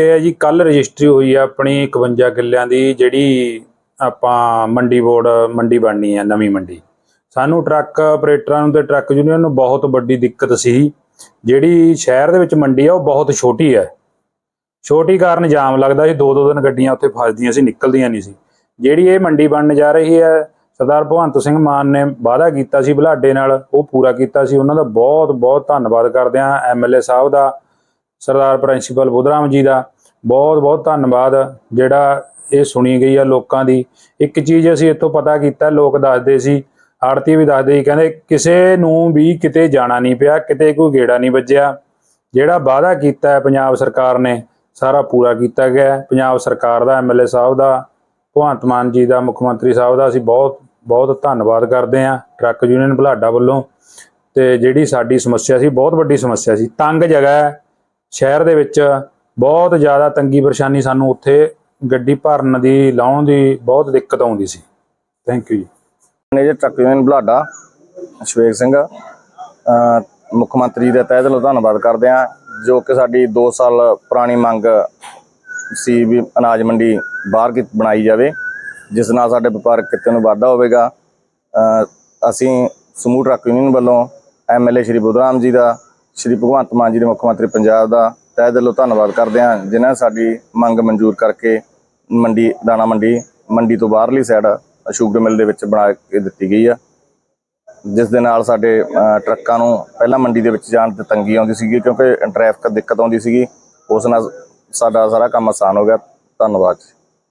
ਇਹ ਹੈ ਜੀ ਕੱਲ ਰਜਿਸਟਰੀ ਹੋਈ ਆ ਆਪਣੀ 51 ਕਿੱਲਿਆਂ ਦੀ, ਜਿਹੜੀ ਆਪਾਂ ਮੰਡੀ ਬੋਰਡ, ਮੰਡੀ ਬਣਨੀ ਆ, ਨਵੀਂ ਮੰਡੀ। ਸਾਨੂੰ ਟਰੱਕ ਆਪਰੇਟਰਾਂ ਨੂੰ ਤੇ ਟਰੱਕ ਯੂਨੀਅਨ ਨੂੰ ਬਹੁਤ ਵੱਡੀ ਦਿੱਕਤ ਸੀ। ਜਿਹੜੀ ਸ਼ਹਿਰ ਦੇ ਵਿੱਚ ਮੰਡੀ ਆ, ਉਹ ਬਹੁਤ ਛੋਟੀ ਹੈ ਛੋਟੀ ਕਾਰਨ ਜਾਮ ਲੱਗਦਾ ਸੀ ਦੋ ਦੋ ਦਿਨ ਗੱਡੀਆਂ ਉੱਥੇ ਫਸਦੀਆਂ ਸੀ, ਨਿਕਲਦੀਆਂ ਨਹੀਂ ਸੀ। ਜਿਹੜੀ ਇਹ ਮੰਡੀ ਬਣਨ ਜਾ ਰਹੀ ਹੈ ਸਰਦਾਰ ਭਗਵੰਤ ਸਿੰਘ ਮਾਨ ਨੇ ਵਾਅਦਾ ਕੀਤਾ ਸੀ ਬੁਲਾਡੇ ਨਾਲ, ਉਹ ਪੂਰਾ ਕੀਤਾ ਸੀ। ਉਹਨਾਂ ਦਾ ਬਹੁਤ ਬਹੁਤ ਧੰਨਵਾਦ ਕਰਦੇ ਹਾਂ ਐਮਐਲਏ ਸਾਹਿਬ ਦਾ। ਸਰਦਾਰ ਪ੍ਰਿੰਸੀਪਲ ਬੁੱਧਰਾਮ ਜੀ ਦਾ ਬਹੁਤ ਬਹੁਤ ਧੰਨਵਾਦ, ਜਿਹੜਾ ਇਹ ਸੁਣੀ ਗਈ ਆ ਲੋਕਾਂ ਦੀ। ਇੱਕ ਚੀਜ਼ ਅਸੀਂ ਇੱਥੋਂ ਪਤਾ ਕੀਤਾ, ਲੋਕ ਦੱਸਦੇ ਸੀ ਆੜਤੀ ਵੀ ਦੱਸਦੇ ਸੀ, ਕਹਿੰਦੇ ਕਿਸੇ ਨੂੰ ਵੀ ਕਿਤੇ ਜਾਣਾ ਨਹੀਂ ਪਿਆ, ਕਿਤੇ ਕੋਈ ਗੇੜਾ ਨਹੀਂ ਵੱਜਿਆ। ਜਿਹੜਾ ਵਾਅਦਾ ਕੀਤਾ ਹੈ, ਪੰਜਾਬ ਸਰਕਾਰ ਨੇ, ਸਾਰਾ ਪੂਰਾ ਕੀਤਾ ਗਿਆ ਪੰਜਾਬ ਸਰਕਾਰ ਦਾ ਐਮਐਲਏ ਸਾਹਿਬ ਦਾ, ਭਗਵੰਤ ਮਾਨ ਜੀ ਦਾ, ਮੁੱਖ ਮੰਤਰੀ ਸਾਹਿਬ ਦਾ ਅਸੀਂ ਬਹੁਤ ਬਹੁਤ ਧੰਨਵਾਦ ਕਰਦੇ ਹਾਂ, ਟਰੱਕ ਯੂਨੀਅਨ ਬੁਲਾਡਾ ਵੱਲੋਂ। ਤੇ ਜਿਹੜੀ ਸਾਡੀ ਸਮੱਸਿਆ ਸੀ, ਬਹੁਤ ਵੱਡੀ ਸਮੱਸਿਆ ਸੀ। ਤੰਗ ਜਗ੍ਹਾ ਹੈ ਸ਼ਹਿਰ ਦੇ ਵਿੱਚ ਬਹੁਤ ਜ਼ਿਆਦਾ ਤੰਗੀ ਪਰੇਸ਼ਾਨੀ ਸਾਨੂੰ ਉੱਥੇ ਗੱਡੀ ਭਰਨ ਦੀ, ਲਾਉਣ ਦੀ ਬਹੁਤ ਦਿੱਕਤ ਆਉਂਦੀ ਸੀ। ਥੈਂਕ ਯੂ ਜੀ। ਮੈਨੇਜਰ ਟਰੱਕ ਯੂਨੀਅਨ ਬੁਲਾਡਾ ਸ਼ਵੇਗ ਸਿੰਘ ਮੁੱਖ ਮੰਤਰੀ ਦੇ ਤਹਿ ਦਿਲੋਂ ਧੰਨਵਾਦ ਕਰਦੇ ਹਾਂ, ਜੋ ਕਿ ਸਾਡੀ 2 ਸਾਲ ਪੁਰਾਣੀ ਮੰਗ ਸੀ ਵੀ ਅਨਾਜ ਮੰਡੀ ਬਾਹਰ ਕੀ ਬਣਾਈ ਜਾਵੇ, ਜਿਸ ਨਾਲ ਸਾਡੇ ਵਪਾਰਕ ਕਿੱਤੇ ਨੂੰ ਵਾਧਾ ਹੋਵੇਗਾ। ਅਸੀਂ ਸਮੂਹ ਟਰੱਕ ਯੂਨੀਅਨ ਵੱਲੋਂ ਐਮਐਲਏ ਸ਼੍ਰੀ ਬੁੱਧਰਾਮ ਜੀ ਦਾ ਸ਼੍ਰੀ ਭਗਵੰਤ ਮਾਨ ਜੀ ਦੇ ਮੁੱਖ ਮੰਤਰੀ ਪੰਜਾਬ ਦਾ ਤਹਿ ਦਿਲੋਂ ਧੰਨਵਾਦ ਕਰਦੇ ਹਾਂ, ਜਿਨ੍ਹਾਂ ਨੇ ਸਾਡੀ ਮੰਗ ਮਨਜ਼ੂਰ ਕਰਕੇ ਮੰਡੀ, ਦਾਣਾ ਮੰਡੀ ਮੰਡੀ ਤੋਂ ਬਾਹਰਲੀ ਸਾਈਡ ਸ਼ੂਗਰ ਮਿਲ ਦੇ ਵਿੱਚ ਬਣਾ ਕੇ ਦਿੱਤੀ ਗਈ ਆ। ਜਿਸ ਦੇ ਨਾਲ ਸਾਡੇ ਟਰੱਕਾਂ ਨੂੰ ਪਹਿਲਾਂ ਮੰਡੀ ਦੇ ਵਿੱਚ ਜਾਣ ਤੇ ਤੰਗੀ ਆਉਂਦੀ ਸੀਗੀ, ਕਿਉਂਕਿ ਟ੍ਰੈਫਿਕ ਦਿੱਕਤ ਆਉਂਦੀ ਸੀਗੀ, ਉਸ ਨਾਲ ਸਾਡਾ ਸਾਰਾ ਕੰਮ ਆਸਾਨ ਹੋ ਗਿਆ। ਧੰਨਵਾਦ ਜੀ।